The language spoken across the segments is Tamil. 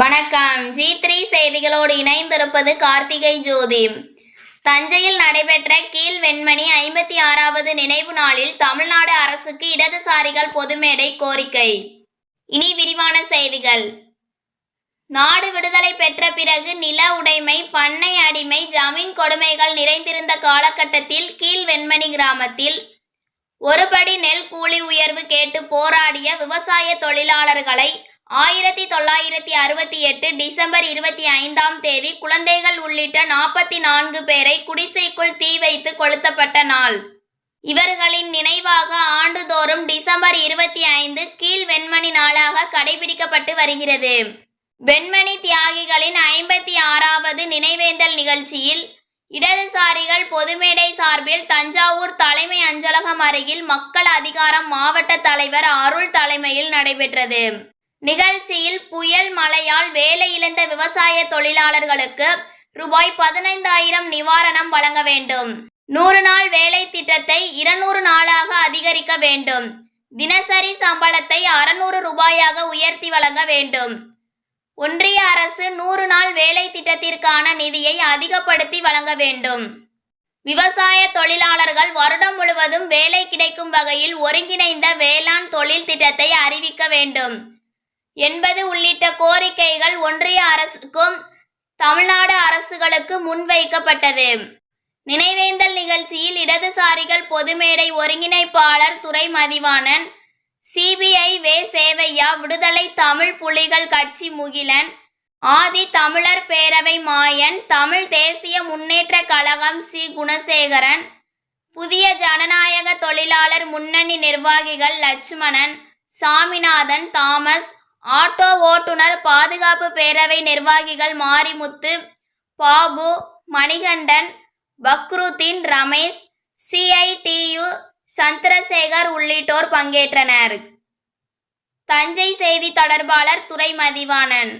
வணக்கம். ஜி த்ரீ செய்திகளோடு இணைந்திருப்பது கார்த்திகை ஜோதி. தஞ்சையில் நடைபெற்ற கீழ் வெண்மணி ஐம்பத்தி ஆறாவது நினைவு நாளில் தமிழ்நாடு அரசுக்கு இடதுசாரிகள் பொதுமேடை கோரிக்கை. இனி விரிவான செய்திகள். நாடு விடுதலை பெற்ற பிறகு நில உடைமை பண்ணை அடிமை ஜமீன் கொடுமைகள் நிறைந்திருந்த காலகட்டத்தில் கீழ் வெண்மணி கிராமத்தில் ஒருபடி நெல் கூலி உயர்வு கேட்டு போராடிய விவசாய தொழிலாளர்களை ஆயிரத்தி தொள்ளாயிரத்தி அறுபத்தி எட்டு டிசம்பர் இருபத்தி ஐந்தாம் தேதி குழந்தைகள் உள்ளிட்ட நாற்பத்தி நான்கு பேரை குடிசைக்குள் தீ வைத்து கொளுத்தப்பட்ட நாள். இவர்களின் நினைவாக ஆண்டுதோறும் டிசம்பர் இருபத்தி ஐந்து கீழ் வெண்மணி நாளாக கடைபிடிக்கப்பட்டு வருகிறது. வெண்மணி தியாகிகளின் ஐம்பத்தி ஆறாவது நினைவேந்தல் நிகழ்ச்சியில் இடதுசாரிகள் பொதுமேடை சார்பில் தஞ்சாவூர் தலைமை அஞ்சலகம் அருகில் மக்கள் அதிகாரம் மாவட்ட தலைவர் அருள் தலைமையில் நடைபெற்றது. நிகழ்ச்சியில் புயல் மழையால் வேலை இழந்த விவசாய தொழிலாளர்களுக்கு ரூபாய் பதினைந்தாயிரம் நிவாரணம் வழங்க வேண்டும். நூறு நாள் வேலை திட்டத்தை இருநூறு நாளாக அதிகரிக்க வேண்டும். தினசரி சம்பளத்தை அறுநூறு ரூபாயாக உயர்த்தி வழங்க வேண்டும். ஒன்றிய அரசு நூறு நாள் வேலை திட்டத்திற்கான நிதியை அதிகப்படுத்தி வழங்க வேண்டும். விவசாய தொழிலாளர்கள் வருடம் முழுவதும் வேலை கிடைக்கும் வகையில் ஒருங்கிணைந்த வேளாண் தொழில் திட்டத்தை அறிவிக்க வேண்டும். என்பது உள்ளிட்ட கோரிக்கைகள் ஒன்றிய அரசுக்கும் தமிழ்நாடு அரசுகளுக்கு முன்வைக்கப்பட்டது. நினைவேந்தல் நிகழ்ச்சியில் இடதுசாரிகள் பொதுமேடை ஒருங்கிணைப்பாளர் துறை மதிவாணன் சிபிஐ வே சேவையா விடுதலை தமிழ் புலிகள் கட்சி முகிலன் ஆதி தமிழர் பேரவை மாயன் தமிழ் தேசிய முன்னேற்ற கழகம் சி குணசேகரன் புதிய ஜனநாயக தொழிலாளர் முன்னணி நிர்வாகிகள் லட்சுமணன் சாமிநாதன் தாமஸ் ஆட்டோ ஓட்டுநர் பாதுகாப்பு பேரவை நிர்வாகிகள் மாரிமுத்து பாபு மணிகண்டன் பக்ருதீன் ரமேஷ் சிஐடியு சந்திரசேகர் உள்ளிட்டோர் பங்கேற்றனர். தஞ்சை செய்தி தொடர்பாளர் துறை மதிவாணன்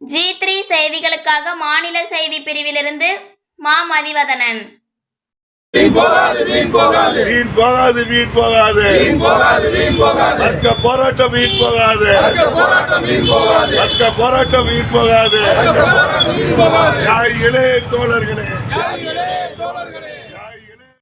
ஜி த்ரீ செய்திகளுக்காக மாநில செய்தி பிரிவிலிருந்து மா மதிவதனன். வீண் போகாது வீண் போகாது. வீண் போகாது வீண் போகாது. வீண் போகாது வீண் போகாது. வர்க்க போராட்டம் வீண் போகாது. வர்க்க போராட்டம் வீண் போகாது. வர்க்க போராட்டம் வீண் போகாது. வர்க்க போராட்டம் வீண் போகாது. யார் இளைய தோழர்களே